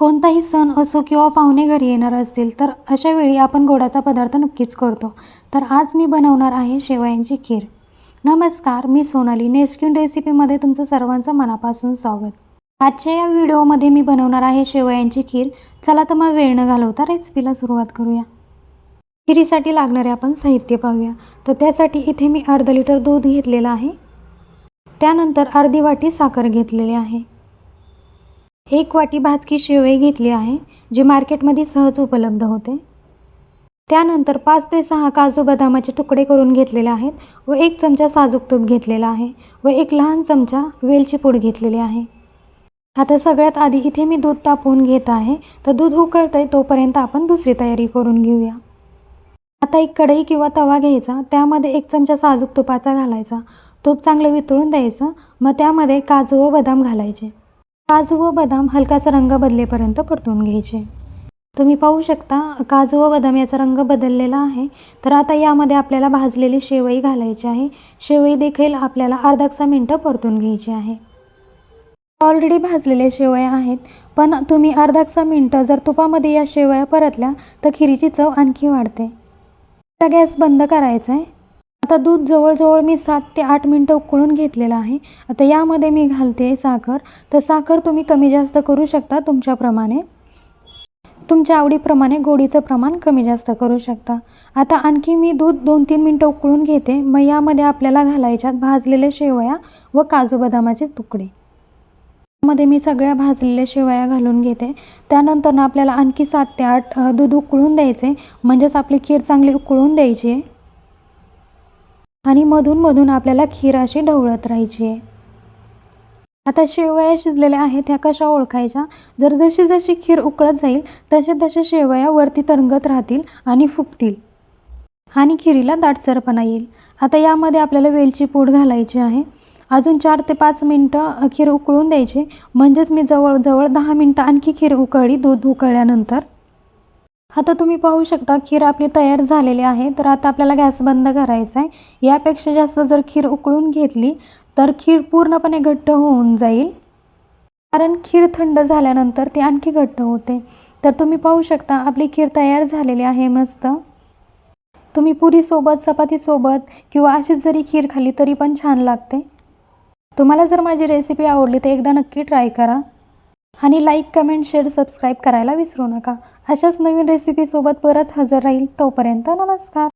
कोणताही सण असो किंवा पाहुणे घरी येणार असतील तर अशा वेळी आपण गोडाचा पदार्थ नक्कीच करतो. तर आज मी बनवणार आहे शेवयांची खीर. नमस्कार मी सोनाली. नेस्क्यून रेसिपीमध्ये तुमचं सर्वांचं मनापासून स्वागत. आजच्या या व्हिडिओमध्ये मी बनवणार आहे शेवयांची खीर. चला तर मग वेळ न घालवता रेसिपीला सुरुवात करूया. खिरीसाठी लागणारे आपण साहित्य पाहूया. तर त्यासाठी इथे मी अर्धा लिटर दूध घेतलेलं आहे. त्यानंतर अर्धी वाटी साखर घेतलेली आहे. एक वाटी भाजकी शेवई घेतली आहे जी मार्केटमध्ये सहज उपलब्ध होते. त्यानंतर पाच ते सहा काजू बदामाचे तुकडे करून घेतलेले आहेत व एक चमचा साजूक तूप घेतलेला आहे व एक लहान चमचा वेलची पूड घेतलेली आहे. आता सगळ्यात आधी इथे मी दूध तापवून घेत आहे तर दूध उकळतंय तोपर्यंत आपण दुसरी तयारी करून घेऊया. आता एक कढई किंवा तवा घ्यायचा त्यामध्ये एक चमचा साजूक तुपाचा घालायचा. तूप चांगलं वितळून द्यायचं मग त्यामध्ये काजू व बदाम घालायचे. काजू व बदाम हलकासा रंग बदलेपर्यंत परतून घ्यायचे. तुम्ही पाहू शकता काजू व बदाम याचा रंग बदललेला आहे. तर आता यामध्ये आपल्याला भाजलेली शेवई घालायची आहे. शेवई देखील आपल्याला अर्धासा मिनटं परतून घ्यायची आहे. ऑलरेडी भाजलेल्या शेवया आहेत. पण तुम्ही अर्धासा मिनटं जर तुपामध्ये या शेवया परतल्या तर खिरीची चव आणखी वाढते. आता गॅस बंद करायचा आहे आता दूध जवळजवळ मी सात ते आठ मिनटं उकळून घेतलेलं आहे. आता यामध्ये मी घालते साखर. तर साखर तुम्ही कमी जास्त करू शकता तुमच्याप्रमाणे. तुमच्या आवडीप्रमाणे गोडीचं प्रमाण कमी जास्त करू शकता. आता आणखी मी दूध दोन तीन मिनटं उकळून घेते. मग यामध्ये आपल्याला घालायच्यात भाजलेल्या शेवया व काजू बदामाचे तुकडे. मध्ये मी सगळ्या भाजलेल्या शेवया घालून घेते. त्यानंतर ना आपल्याला आणखी सात ते आठ दूध उकळून द्यायचे. म्हणजेच आपली खीर चांगली उकळून द्यायची आहे. आणि मधून मधून आपल्याला खीर अशी ढवळत राहायची. आहे आता शेवया शिजलेल्या आहेत ह्या कशा ओळखायच्या? जर जशी जशी खीर उकळत जाईल तसे तसे शेवया वरती तरंगत राहतील आणि फुगतील. आणि खिरीला दाटसरपणा येईल. आता यामध्ये आपल्याला वेलची पूड घालायची आहे. अजून चार ते पाच मिनटं खीर उकळून द्यायची. म्हणजेच मी जवळजवळ दहा मिनटं आणखी खीर उकळली दूध उकळल्यानंतर आता तुम्ही पाहू शकता खीर आपली तयार झालेली आहे. तर आता आपल्याला गॅस बंद करायचा आहे यापेक्षा जास्त जर खीर उकळून घेतली तर खीर पूर्णपणे घट्ट होऊन जाईल. कारण खीर थंड झाल्यानंतर ती आणखी घट्ट होते. तर तुम्ही पाहू शकता आपली खीर तयार झालेली आहे मस्त. तुम्ही पुरीसोबत चपातीसोबत किंवा अशीच जरी खीर खाल्ली तरी पण छान लागते. तुम्हाला जर माझी रेसिपी आवडली तर एकदा नक्की ट्राय करा. आणि लाईक कमेंट शेअर सबस्क्राईब करायला विसरू नका. अशाच नवीन रेसिपीसोबत परत हजर राहील तोपर्यंत नमस्कार.